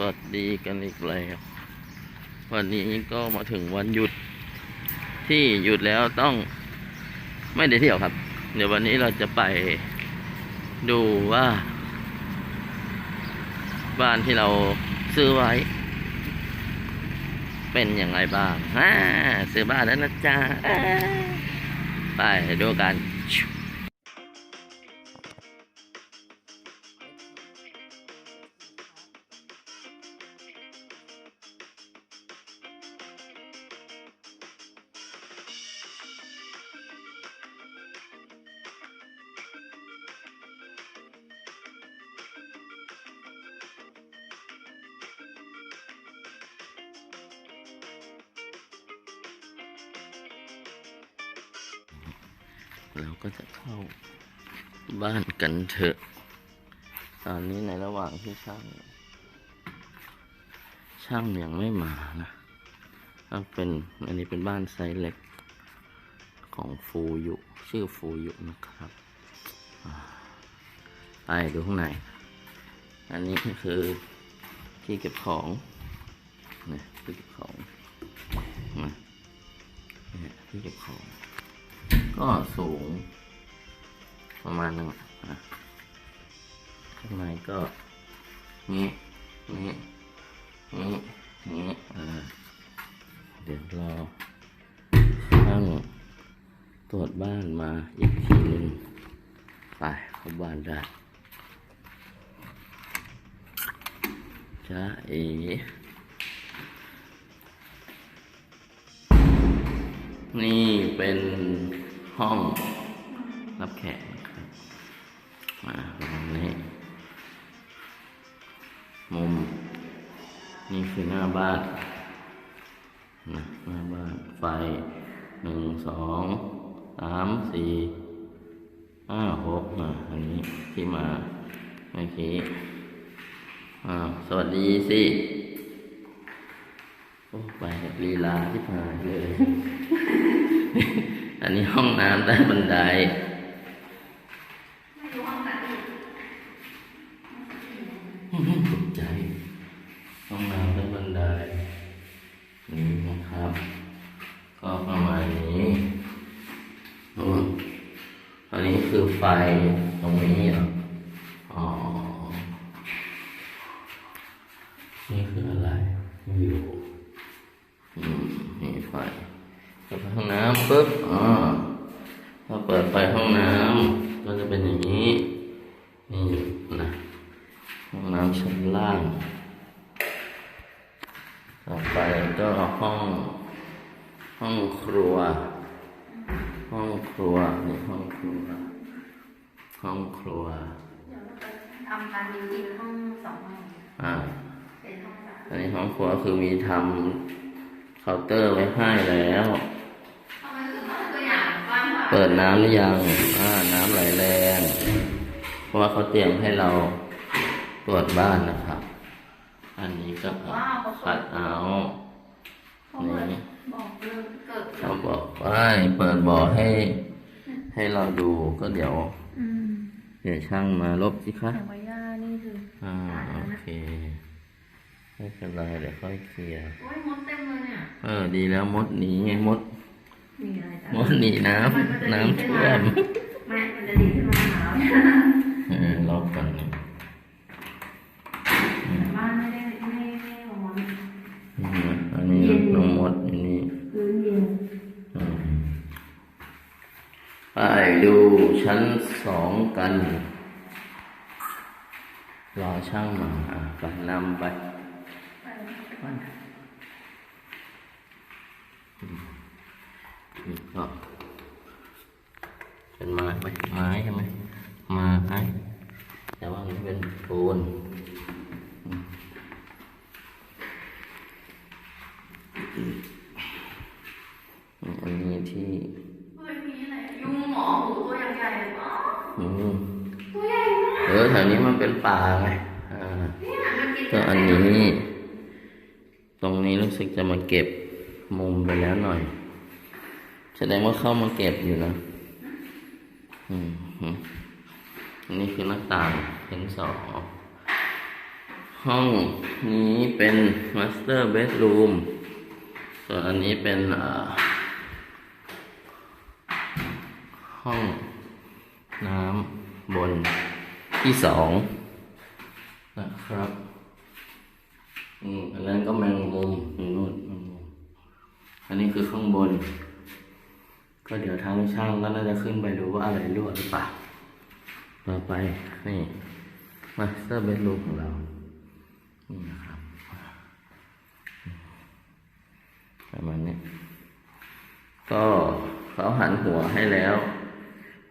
สวัสดีกันอีกแล้ว วันนี้ก็มาถึงวันหยุด ที่หยุดแล้วต้องไม่ได้เที่ยวครับ เดี๋ยววันนี้เราจะไปดูว่า บ้านที่เราซื้อไว้ เป็นอย่างไรบ้างอ่าซื้อบ้านแล้วนะจ๊ะไปดูกัน เราก็จะเข้าบ้านกันเถอะตอนนี้ในระหว่างที่ช่าง ช่างยังไม่มานะก็เป็นอันนี้เป็นบ้านไซส์เล็กของฟูยุชื่อฟูยุนะครับไปดูข้างใน อันนี้ก็คือที่เก็บของนะที่เก็บของนะเนี่ยที่เก็บของ ก็สูง ประมาณนึงอะข้างในก็นี้นี้นี้นี้อ่าเดี๋ยวรอช่างตรวจบ้านมาอีกทีหนึ่งไปเข้าบ้านได้จ้าเอนี่เป็น ห้องรับแขกนะครับมาตรงนี้ มุม นี่คือหน้าบ้านนะหน้าบ้านไฟหนึ่งสองสามสี่ห้าหกอะอันนี้ที่มาเมื่อกี้อ่าสวัสดีสิโอ้ไปลีลาที่พาเลย อันนี้ห้องน้ำใต้บันไดตกใจ ห้องน้ำใต้บันได นี่นะครับ ก็ประมาณนี้นู่นอันนี้คือไฟตรงนี้เหรออ๋อ นี่คืออะไรไม่รู้อืมนี่ไฟเปิดไฟห้องน้ำปุ๊บอ๋อพอเปิดไฟห้องน้ำก็จะเป็นอย่างนี้ นี่นะ ห้องน้ำชั้นล่าง ต่อไปก็ห้อง ห้องครัว ห้องครัวนี่ห้องครัว ห้องครัว เดี๋ยวเราจะทำการดิวอินห้องสองห้อง อ่า เป็นห้องสาม อันนี้ห้องครัวคือมี ทำเคาน์เตอร์ไว้ให้แล้วทำไมถึงต้องตัวอย่างกว้างกว่าเปิดน้ำหรือยังอ่าน้ำไหลแรง เพราะว่าเขาเตรียมให้เราตรวจบ้านนะครับ อันนี้ก็ว้าวเขาขัดเอาเขาเหมือนบอกเรื่องเกิดเขาบอกว่าให้เปิดบ่อให้ ให้เราดูก็เดี๋ยวอืมเดี๋ยวช่างมาลบสิคะแต่ว่าย่านี่คืออ่าโอเค ไม่เป็นไรเดี๋ยวค่อยเคลียร์โอ้ยมดเต็มเลยเนี่ยเออดีแล้วมดหนีไงมดมีอะไรจ้ะมดหนีน้มันก็จะำน้ำดีขึ้ท่วมไม่มันจะดีขึ้นมาหนาวเออรอบกันนะแต่บ้านไม่ได้ไม่ไม่ร้อนอืมอันนี้น้องมดอันนี้พื้นเย็นอืมไปดูชั้นสองกัน รอช่างมาอะไปนำไป ไปนี่ก็เป็นไม้ไหมไม้ใช่ไหมไม้แต่ว่ามันเป็นปูนอืมอันนี้ที่เฮ้ยมีอะไรยุงหมอหูตัวใหญ่ๆอ๋ออืมตัวใหญ่มากเออแถวนี้มันเป็นป่าไงอ่าเนี่ยมันกินก็อันนี้ ตรงนี้รู้สึกจะมาเก็บมุมไปแล้วหน่อย แสดงว่าเข้ามาเก็บอยู่นะอืมนนี้คือหน้าต่างชั้นสองห้องนี้เป็น master bedroom ส่วนอันนี้เป็นห้องน้ำบนที่สองนะครับ อืมอันนั้นก็แมงมุมนู่นแมงมุมอันนี้คือข้างบน ก็เดี๋ยวทางช่างก็น่าจะขึ้นไปดูว่าอะไรรั่วหรือเปล่าต่อไปนี่มาสเตอร์เบดรูมของเรานี่นะครับประมาณนี้ก็เขาหันหัวให้แล้ว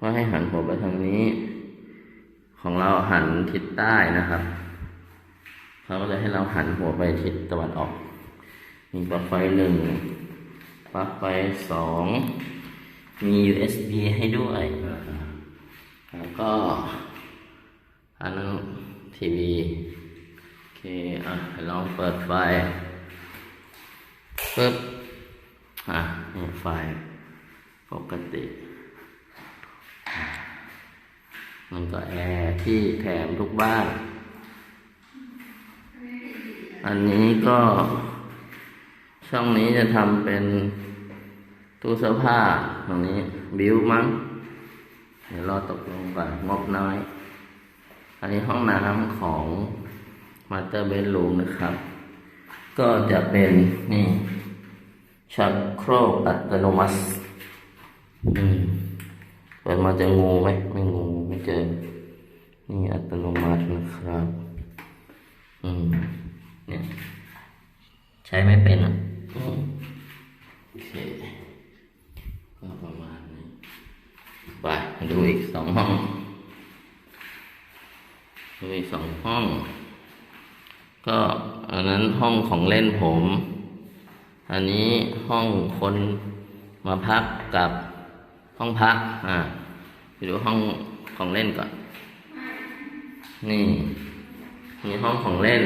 ว่าให้หันหัวไปทางนี้ ของเราหันทิศใต้นะครับ เขาก็เลยให้เราหันหัวไปทิศตะวันออกมีปลั๊กไฟหนึ่งปลั๊กไฟสองมี USB ให้ด้วยแล้วก็อันนั้นทีวีโอเคอะลองเปิดไฟปึ๊บอะนี่ไฟปกติมันก็แอร์ที่แถมทุกบ้าน อันนี้ก็ช่องนี้จะทำเป็นตู้เสื้อผ้าตรงนี้บิวมั้ง เดี๋ยวรอตกลงก่อนงบน้อย อันนี้ห้องน้ำของมาสเตอร์เบดรูมนะครับ ก็จะเป็นนี่ชักโครกอัตโนมัติอืมเปิดมาจะงูไหมไม่งูไม่เจอ นี่อัตโนมัตินะครับ อืม เนี่ยใช้ไม่เป็นอะโอเคก็ประมาณนี้ไปมาดูอีกสองห้องดูอีกสองห้อง ก็อันนั้นห้องของเล่นผม อันนี้ห้องคนมาพักกับห้องพัก อ่าไปดูห้องของเล่นก่อน นี่มีห้องของเล่น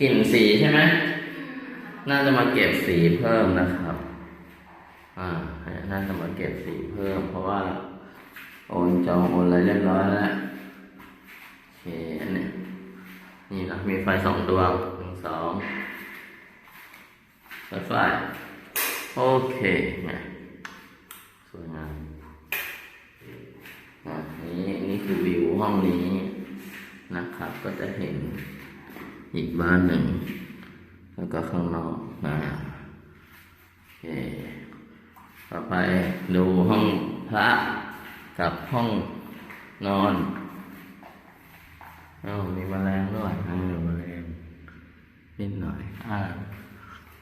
กลิ่นสีใช่ไหมน่าจะมาเก็บสีเพิ่มนะครับ อ่า น่าจะมาเก็บสีเพิ่ม เพราะว่าโอนจองโอนอะไรเรียบร้อยแล้วโอเคอันนี้นี่นะมีไฟสองดวงหนึ่งสองไฟไฟโอเคไงสวยงามอะนี่นี่คือวิวห้องนี้นะครับ ก็จะเห็น อีกบ้านหนึ่ง แล้วก็ข้างนอกอ่าโอเคต่อไปดูห้องพระกับห้องนอนอ้าวมีแมลงด้วยอ่ามีแมลงนิดหน่อยอ่า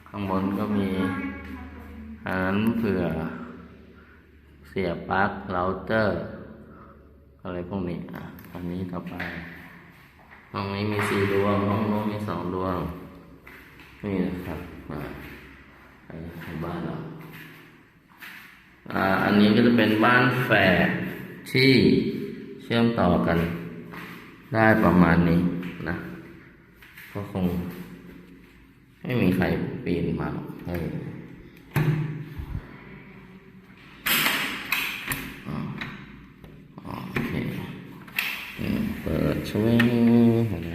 ข้างบนก็มีอันนั้นเผื่อ เสียบปลั๊กเราเตอร์ อะไรพวกนี้ อะอันนี้ต่อไป ห้องนี้มีสี่ดวง ห้องโน้นมีสองดวง นี่นะครับอ่าไปบ้านเราอ่า อันนี้ก็จะเป็นบ้านแฝดที่เชื่อมต่อกัน ได้ประมาณนี้นะ ก็คง ไม่มีใครปีนมาหรอกเอออ๋ออ๋อโอเคอืมเปิดช่วยเห็นไหม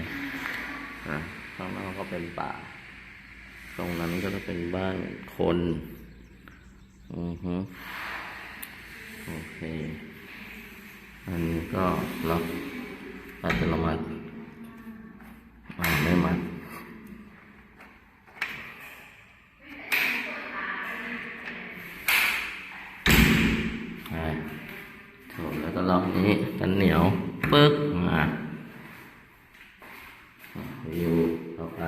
อะข้างนอกก็ เป็นป่า ตรงนั้นก็จะเป็นบ้านคนอือฮึโอเค อันนี้ก็ล็อกอัตโนมัติอ่าไม่มัดใช่ถูกแล้วก็ล็อกนี้กันเหนียวปึ๊กมาอยู่ต่อไป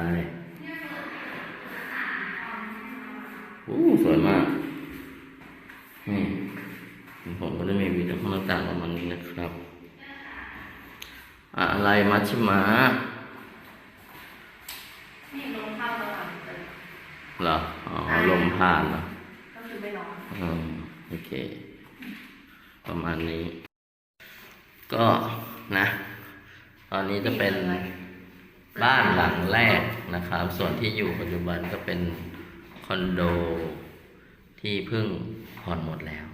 อู้สวยมาก นี่ผมก็ได้มีวิดีโอข้างหน้าต่างประมาณนี้นะครับ อะไรมั ชชิมะนี่ลงเข้าระหว่างตึกเหรอ อ๋อ ลมผ่านเหรอก็คือไม่ร้อนอืมโอเค ประมาณนี้ ก็นะ ตอนนี้จะเป็นบ้านหลังแรกนะครับ ส่วนที่อยู่ปัจจุบันก็เป็นคอนโดที่เพิ่งผ่อนหมดแล้ว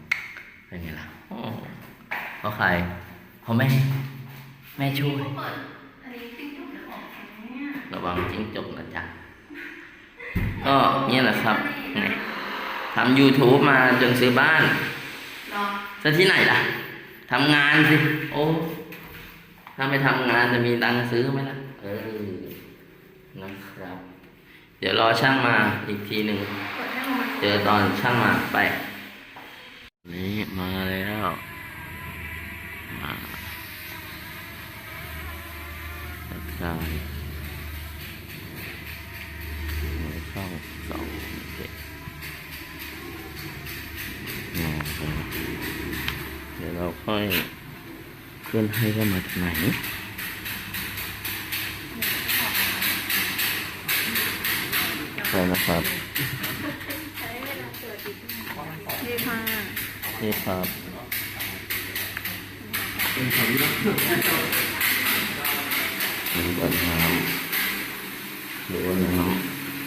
เป็นไงล่ะอ๋อเพราะใครเพราะแม่ แม่ช่วย ระวังจิ้งจกนะจ๊ะก็เนี่ยแหละครับเนี่ยทำ YouTube มาจนซื้อบ้านเนาะจะที่ไหนล่ะทำงานสิ โอ้ ถ้าไม่ทำงานจะมีตังค์ซื้อไหมล่ะ เออ นะครับ เดี๋ยวรอช่างมาอีกทีหนึ่งกดให้ลงมาเจอตอนช่างมาไป นี่มาแล้วมาทักทาย ขึ้นให้ว่ามาจากไหนใช่นะครับดีค่ะนี่ครับนี่ก็น้ำหรือว่าน้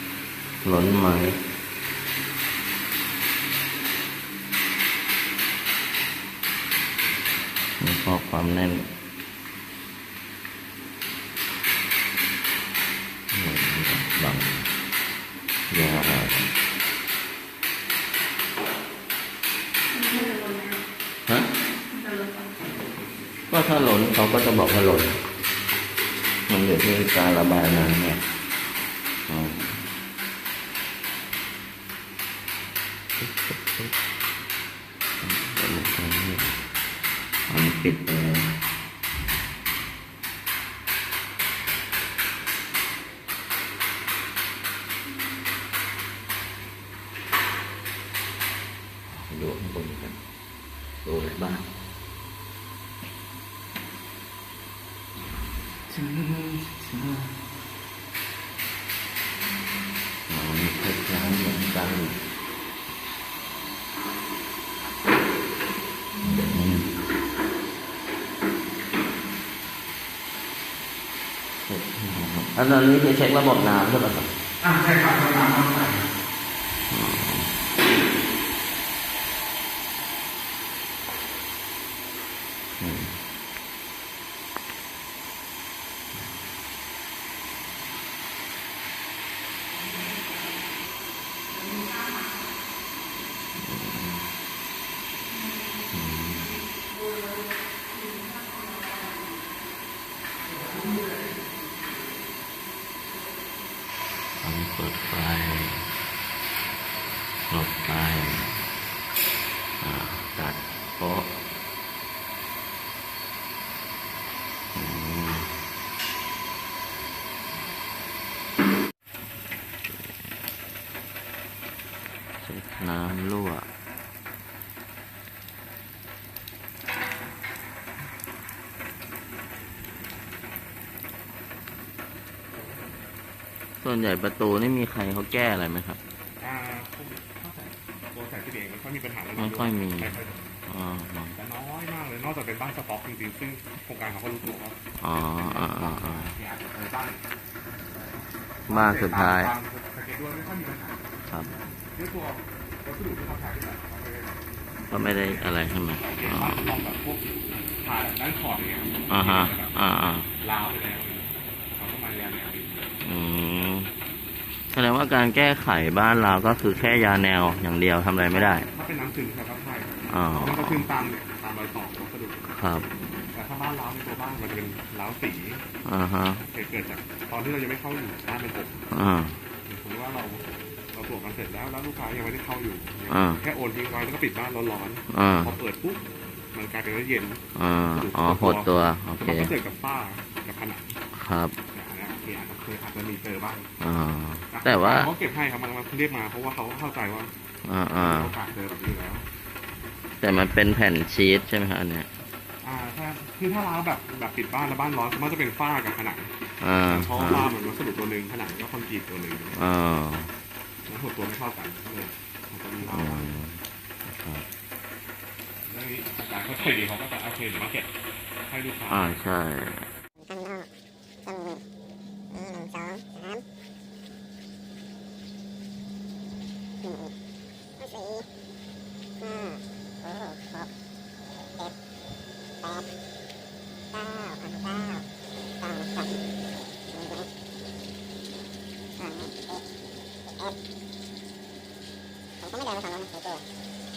ำล้นไหมมีข้อ ความแน่นนี่บังยาวไม่ได้ลงนะฮะจะลงก่อนก็ถ้าหล่นเขาก็จะบอกว่าหล่นมันอยู่ที่การระบายน้ำเนี่ยอืม มันปิดไปแล้วดูข้างบนกันดูอะไรบ้าง มันคล้ายๆเหมือนกันอืม อันนั้นนี่คือเช็คระบบน้ำใช่ไหมครับ อ่าใช่ครับน้ำน้ำต้องใส่ อืมอันนี้เปิดไฟหลบไฟอ่าตัดโป๊ะ อืมเช็ด น้ำรั่ว ส่วนใหญ่ประตูนี่มีใครเขาแก้อะไรไหมครับ อ่าถ้าใส่ตัวใส่ที่เองมันก็มีปัญหาเรื่องไม่ค่อยมีไม่ค่อยอ๋ออ๋อแต่น้อยมากเลย นอกจากเป็นบ้านสต็อกจริงๆซึ่งโครงการเขาก็รู้ตัวว่าอ๋ออ๋ออ๋ออ๋อเนี่ยอาจจะเป็นบ้านบ้านสุดท้ายตามสเก็ตด้วยไม่ค่อยมีปัญหา ครับด้วยตัววัสดุที่เขาใช้ที่แบบเขาไม่ได้ก็ไม่ได้อะไรใช่ไหมเห็นอ๋อบ้านสต็อกแบบพวกผ่าด้านขอดอย่างเงี้ยอ่าฮะอ่าอ่าล้าวไปแล้วเขาก็มาแรงแนวอืมแสดงว่าการแก้ไขบ้านเราก็คือแค่ยาแนวอย่างเดียวทำอะไรไม่ได้ ถ้าเป็นน้ำซึมครับใช่อ๋อมันก็ขึ้นตามเนี่ยตามรอยต่อวัสดุครับแต่ถ้าบ้านล้าวในตัวบ้านมันจะเป็นล้าวสีอ่าฮะเหตุเกิดจากตอนที่เรายังไม่เข้าอยู่บ้านเป็นผมอ่า ตรวจกันเสร็จแล้วแล้วลูกค้ายังไม่ได้เข้าอยู่อ่าแค่โอนทิ้งไว้แล้วก็ปิดบ้านร้อนอ่าๆพอเปิดปุ๊บมันกลายเป็นว่าเย็นอ่าอ๋อหดตัว โอเค มันก็เกิดกับฝ้ากับผนังครับเนี่ยอันเนี้ยที่อาจจะเคยอาจจะมีเจอบ้างอ่าแต่ว่า เขาเก็บให้ครับมันมันเรียกมาเพราะว่าเขาเข้าใจว่าอ่าอ่าโอกาสเจอแบบนี้อยู่แล้ว แต่มันเป็นแผ่นชีสใช่ไหมครับอันเนี้ยอ่าถ้าคือถ้าร้าวแบบแบบปิดบ้านแล้วบ้านร้อนมันจะเป็นฝ้ากับผนังอ่าเพราะว่าฝ้ามันวัสดุตัวหนึ่งผนังก็คอนกรีตตัวหนึ่งอ่า แล้วหดตัวไม่เท่ากันก็เลยมันจะมีอืร้าวมครับเรื่องนี้อาจารย์เขาใจดีเขาก็จะโอเคเดี๋ยวมาเก็บให้ลูกค้าอ่าใช่ ผมก็ไม่เดินไปฝั่งนู้ผมกลัวแต่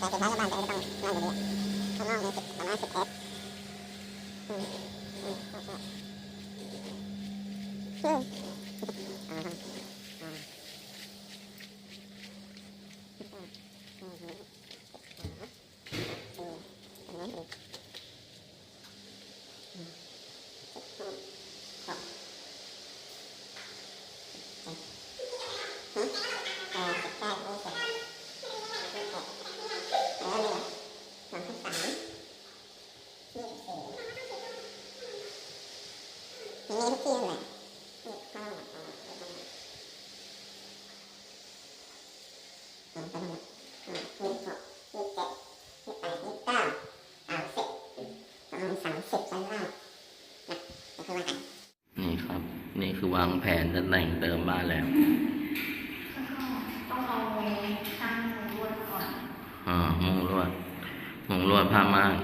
สุดท้ายก็บ้านตัวเองก็ต้องนั่งอยู่ดีข้างนอกเนี่ยสิบประมาณสิบเอฟอืมอืมโอเค อ่าไปทำอ่ายี่สิบหกยี่สิบเจ็ดยี่สิบแปดยี่สิบเก้าสามสิบประมาณสามสิบชั้นล่างนะเดี๋ยวค่อยว่ากันนี่ครับ นี่คือวางแผนจะแต่งเติมบ้านแล้วแล้วก็ต้องเอาช่างมุงลวดก่อนอ่ามุงลวดมุงลวดผ้าม่าน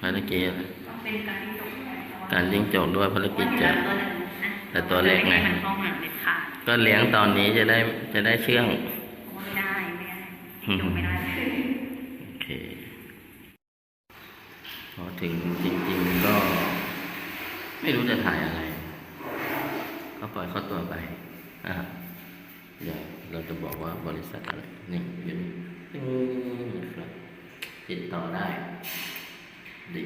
ภารกิจต้องเป็นการที่จบแล้วแต่ว่าการยิงโจกด้วยภารกิจว่าจะตัวหนึ่งนะแต่ตัวเล็กไงมันเข้ามาเด็ดขาดก็เลี้ยงตอนนี้จะได้จะได้เชื่องไม่ได้ไม่ อยู่ไม่ได้โอเค พอถึงจริง ๆ ก็ ไม่รู้จะถ่ายอะไร ก็ปล่อยเขาตัวไปอะเดี๋ยวเราจะบอกว่าบริษัทอะไรนี่อยู่นี่ครับติดต่อได้ดี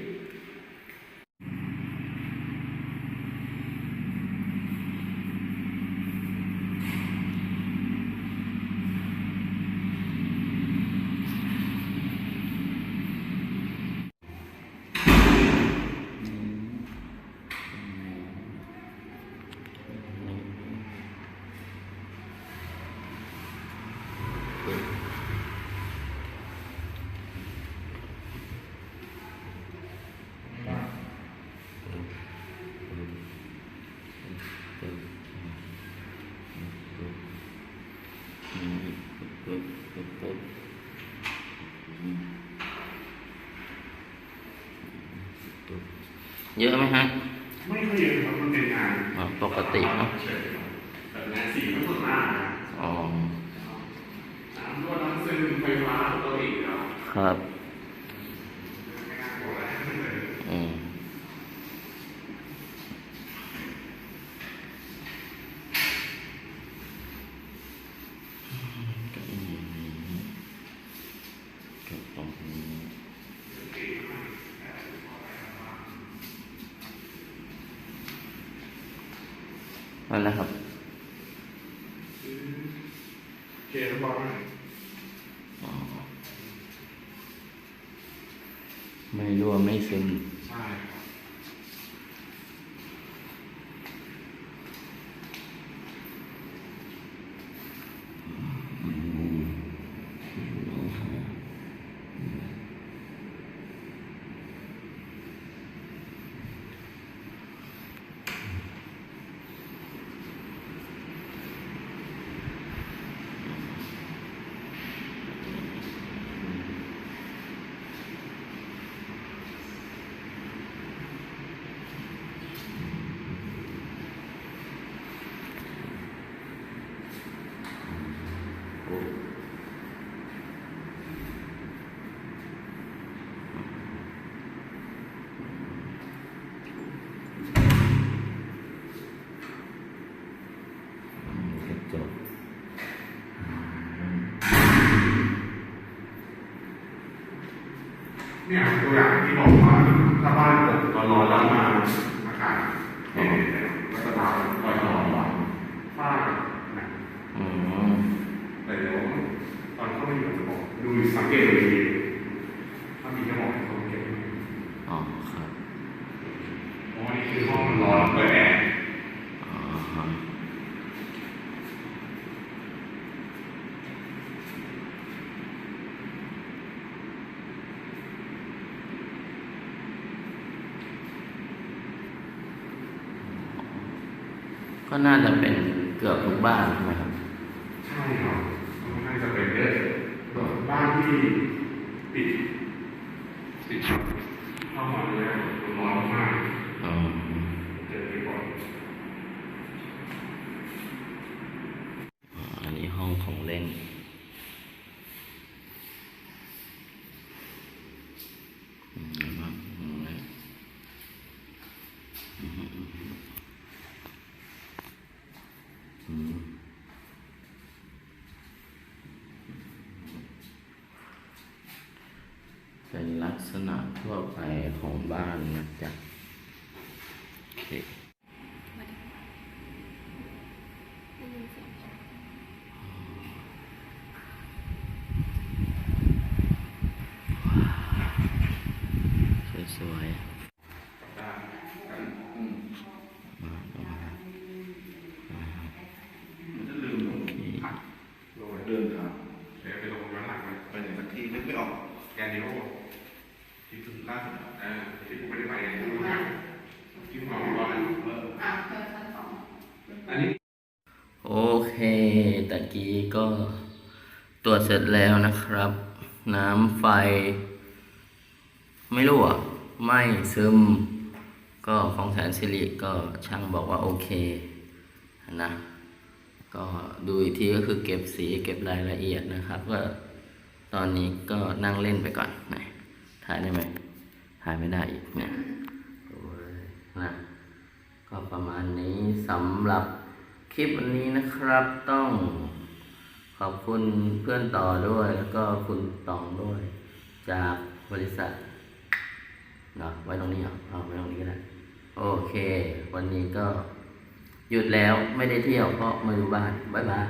เยอะไหมฮะ ไม่ค่อยเยอะครับมันเป็นงานอ๋อปกติเนอะเฉยครับแต่งานสีมันสดมากนะอ๋อน้ำนวดน้ำซึมไฟฟ้าปกติแล้วครับ ไม่น่ากลัวอะไร อืมกับตรงนี้ นั่นนะครับเคสบอลไม่รั่วไม่ซึม ใช่ครับ โอ้กระจก เนี่ยตัวอย่าง ที่บอกว่าถ้าบ้านเกิดร้อนๆแล้วมาอากาศเย็นก็จะหนาวลอยร้อนฝ้าหนักอืมแต่เดี๋ยวตอนเข้าไปอยู่จะบอกดูสังเกตดูดีถ้ามีกระบอกสังเกต อ๋อครับ เพราะว่านี่คือห้องมันร้อนเปิดแอร์ อ๋อฮะ ก็น่าจะเป็นเกือบทุกบ้านใช่ไหมครับ ใช่ครับค่อนข้างจะเป็นเยอะบ้านที่ปิดปิดเข้ามาเลยร้อนมาก อืม เจอที่บ่อย อันนี้ห้องของเล่น ลักษณะทั่วไปของบ้านนะจ๊ะโอเค ได้ยินเสียงเขา สวยๆมา มันจะลืมลงผักลงไปเดินครับเดี๋ยวไปลงย้อนหลังมันไปไหนสักที่นึกไม่ออกแกนนิ้วที่สุดล่าสุดเออที่ผมไม่ได้ไปไงที่ผมที่ผมบอกว่าเออ อะเจอชั้นสอง อันนี้ โอเคตะกี้ก็ต เสร็จแล้วนะครับ น้ำไฟ ไม่รั่วไม่ซึม ก็ของแสนสิริก็ช่างบอกว่าโอเคนะก็ดูอีกทีก็คือเก็บสีเก็บรายละเอียดนะครับก็ตอนนี้ก็นั่งเล่นไปก่อนนะถ่ายได้ไหมถ่ายไม่ได้อีกเนี่ยโอ้ยนะก็ประมาณนี้สำหรับคลิปวันนี้นะครับต้อง ขอบคุณเพื่อนต่อด้วย แล้วก็คุณตองด้วย จากบริษัทเนาะไว้ตรงนี้เหรอเอาไว้ตรงนี้ก็ได้โอเค วันนี้ก็หยุดแล้วไม่ได้เที่ยวเพราะมาดูบ้านบ๊ายบาย